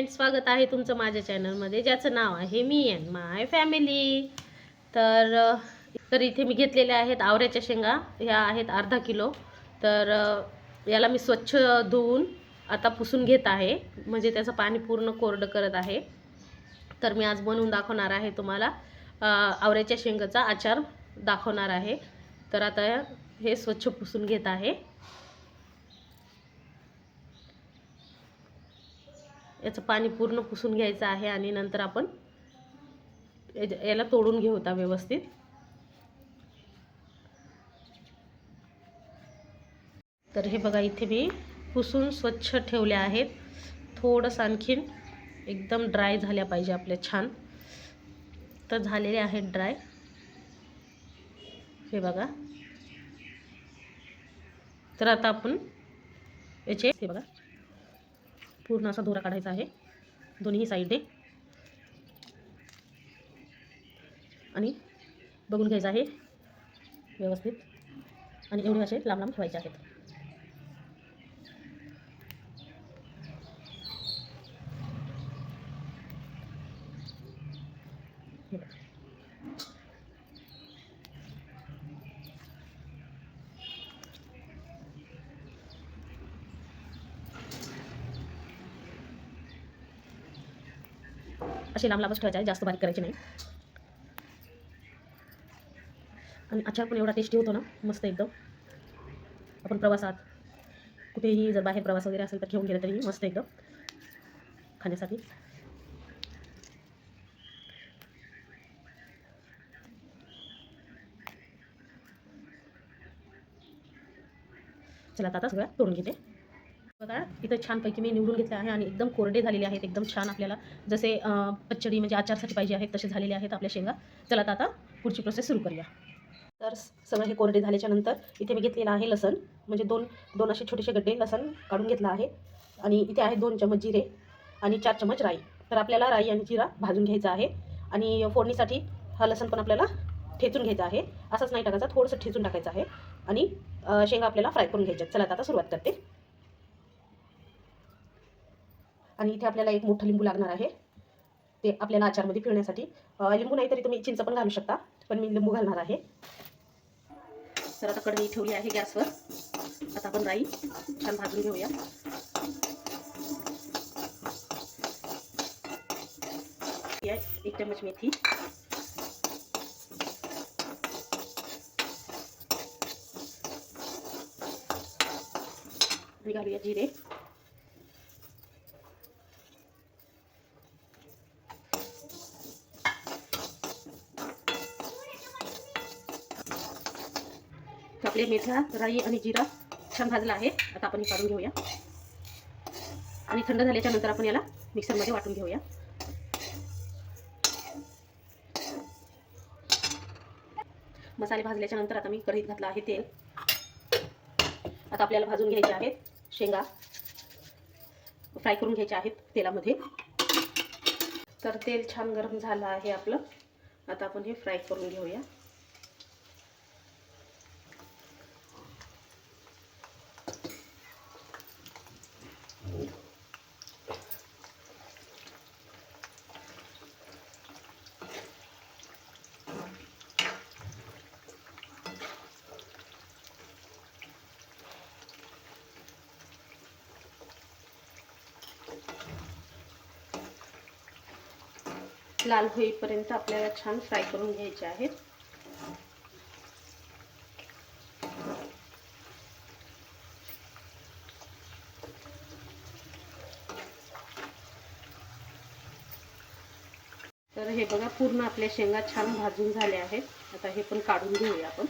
Friends स्वागत आहे तुमचं माझ्या चॅनलमध्ये ज्याचं नाव आहे मी अँड माय फॅमिली तर तर इथे मी घेतलेल्या आहेत आवऱ्याच्या शेंगा. ह्या आहेत अर्धा किलो. तर याला मी स्वच्छ धुवून आता पुसून घेत आहे. म्हणजे त्याचं पाणी पूर्ण कोरडं करत आहे. तर मी आज बनवून दाखवणार आहे तुम्हाला आवऱ्याच्या शेंगाचा आचार दाखवणार आहे. तर आता हे स्वच्छ पुसून घेत आहे. याचं पाणी पूर्ण पुसून घ्यायचं आहे आणि नंतर आपण याला तोडून घेऊ आता व्यवस्थित. तर हे बघा इथे मी पुसून स्वच्छ ठेवले आहेत. थोडंसं आणखीन एकदम ड्राय झाल्या पाहिजे आपल्या छान. तर झालेले आहेत ड्राय. हे बघा. तर आता आपण याचे हे बघा. पूर्ण असा दोरा काढायचा आहे. दोन्ही साईडने आणि बघून घ्यायचं आहे. व्यवस्थित. आणि एवढे असे लांब लांब ठेवायचे आहेत हे बघा. असे लांब लांबच ठेवायचे आहे जास्त बारीक करायचे नाही. आणि अचार पण एवढा टेस्टी होतो ना मस्त एकदम. आपण प्रवासात कुठेही जर बाहेर प्रवास वगैरे असेल तर घेऊन गेलं तरी मस्त एकदम खाण्यासाठी. चला आता आता सगळ्या तोडून घेते. बघा इथं छानपैकी मी निवडून घेतले आहे आणि एकदम कोरडे झालेले आहेत एकदम छान आपल्याला. जसे पच्चडी पचडी म्हणजे आचारसाठी पाहिजे आहेत तसे झालेले आहेत आपल्या शेंगा. चला आता आता पुढची प्रोसेस सुरू करूया. तर सगळं हे कोरडे झाल्याच्यानंतर इथे मी घेतलेलं आहे लसण. म्हणजे दोन दोन असे छोटेसे गड्डे लसण काढून घेतलं आहे. आणि इथे आहे दोन चमच जिरे आणि चार चमच राई. तर आपल्याला राई आणि जिरा भाजून घ्यायचा आहे. आणि फोडणीसाठी हा लसण पण आपल्याला ठेचून घ्यायचा आहे. असंच नाही टाकायचा थोडंसं ठेचून टाकायचं आहे. आणि शेंगा आपल्याला फ्राय करून घ्यायच्या चला आता आता सुरुवात करते. आणि इथे आपल्याला एक मोठं लिंबू लागणार आहे. ते आपल्याला आचारमध्ये पिळण्यासाठी. लिंबू नाही तरी तुम्ही चिंच पण घालू शकता पण मी लिंबू घालणार आहे. तर आता कढई ठेवली आहे गॅसवर. आता आपण राई छान भाजून घेऊया. एक चमच मेथी. घालूया जिरे. आपले मेथ्या राई आणि जिरा छान भाजला आहे. आता आपण हे काढून घेऊया. आणि थंड झाल्याच्यानंतर आपण याला मिक्सरमध्ये वाटून घेऊया. मसाले भाजल्याच्या नंतर आता मी कढईत घातला आहे तेल. आता आपल्याला भाजून घ्यायचे आहेत शेंगा. फ्राय करून घ्यायचे आहेत तेलामध्ये. तर तेल छान गरम झालं आहे आपलं. आता आपण हे फ्राय करून घेऊया. लाल होईपर्यंत आपल्याला छान फ्राय करून घ्यायचे आहेत. तर हे बघा पूर्ण आपल्या शेंगा छान भाजून झाल्या आहेत. आता हे पण काढून घेऊया आपण.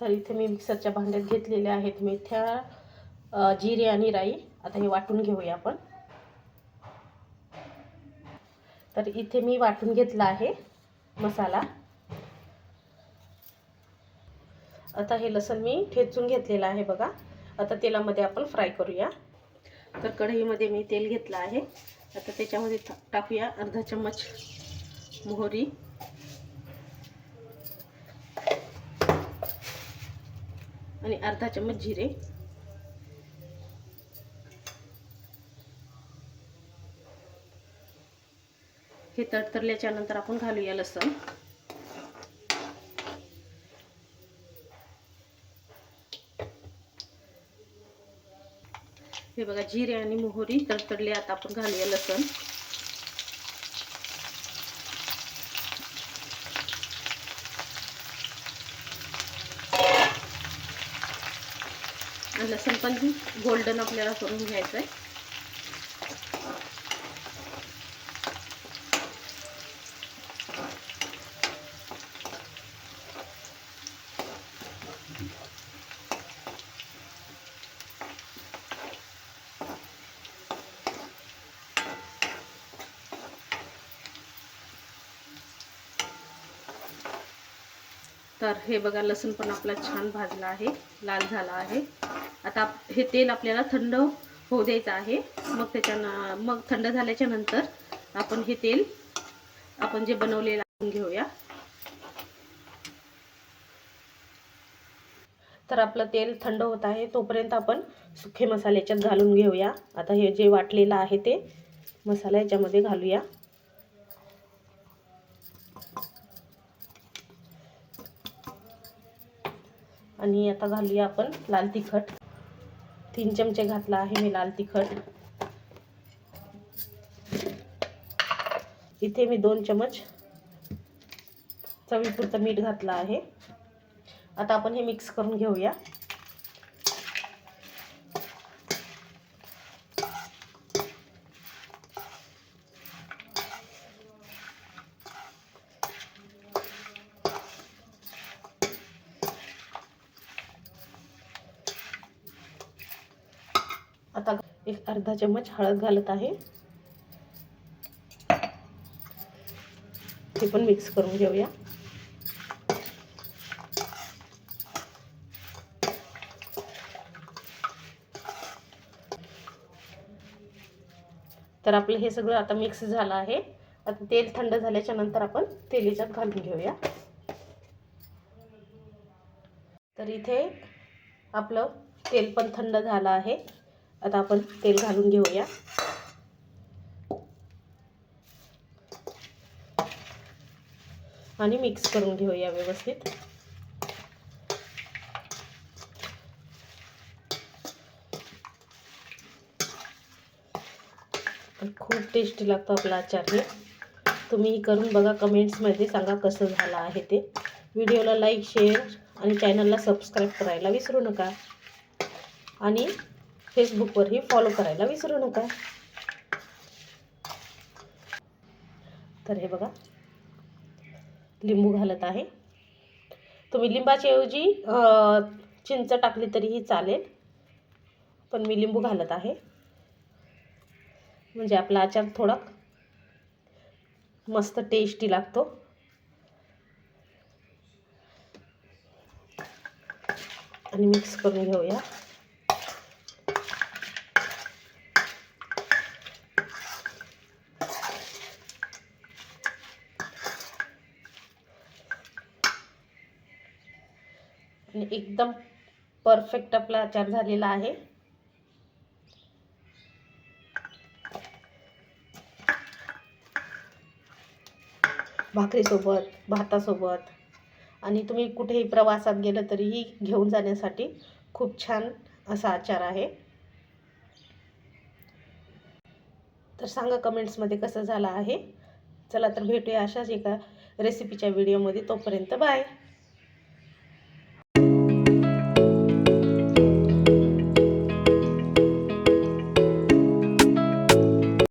तर इथे मी मिक्सरच्या भांड्यात घेतलेल्या आहेत मेथ्या जिरे आणि राई. आता हे वाटून घेऊया आपण. तर इथे मी वाटून घेतला आहे मसाला. आता हे लसण मी ठेचून घेतलेलं आहे बघा. आता तेलामध्ये आपण फ्राय करूया. तर कढईमध्ये मी तेल घेतलं आहे. आता त्याच्यामध्ये टाकूया अर्धा चम्मच मोहरी. आणि अर्धा चम्मच जिरे. हे तडतरल्याच्या नंतर आपण घालूया लसण. हे बघा जिरे आणि मोहरी तडतडले आता आपण घालूया लसण आणि लसण पण गोल्डन आपल्याला करून घ्यायचं आहे तर हे बघा लसूण पण आपला छान भाजला आहे लाल झाला आहे. आता आप- हे तेल आपल्याला थंड होऊ द्यायचं आहे. मग त्याच्यानं मग थंड झाल्याच्यानंतर आपण हे तेल आपण जे बनवलेलं घेऊया. तर आपलं तेल थंड होत आहे तोपर्यंत आपण सुखे मसाले याच्यात घालून घेऊया. आता हे जे वाटलेलं आहे ते मसाला याच्यामध्ये घालूया. आणि आता घालूया आपण लाल तिखट. तीन चमचे घातला आहे मी लाल तिखट. इथे मी दोन चमच चवीपुरतं मीठ घातलं आहे. आता आपण हे मिक्स करून घेऊया आता एक अर्धा चम्मच हळद घालत आहे. ते पण मिक्स करून घेऊया. तर आपलं हे सगळं आता मिक्स झालं आहे. आता तेल थंड झाल्याच्यानंतर आपण तेलीच्यात घालून घेऊया. तर इथे आपलं तेल पण थंड झालं आहे. आता आपण तेल घालून घेऊया. आणि मिक्स करून घेऊया व्यवस्थित. खूप टेस्टी लागतो आपला आचार हे. तुम्ही करून बघा कमेंट्समध्ये सांगा कसं झालं आहे ते. व्हिडिओला लाईक शेअर आणि चॅनलला सबस्क्राईब करायला विसरू नका. आणि फेसबुकवरही फॉलो करायला विसरू नका. तर हे बघा. लिंबू घालत आहे. तुम्ही लिंबाच्या ऐवजी चिंच टाकली तरीही चालेल. पण मी लिंबू घालत आहे. म्हणजे आपला आचार थोडा मस्त टेस्टी लागतो. आणि मिक्स करून घेऊया. एकदम परफेक्ट आपला आचार झालेला आहे. भाकरीसोबत भातासोबत आणि तुम्ही कुठेही प्रवासात गेलं तरीही घेऊन जाण्यासाठी खूप छान असा आचार आहे. तर सांगा कमेंट्समध्ये कसं झालं आहे. चला तर भेटूया अशाच एका रेसिपीच्या व्हिडिओमध्ये तोपर्यंत बाय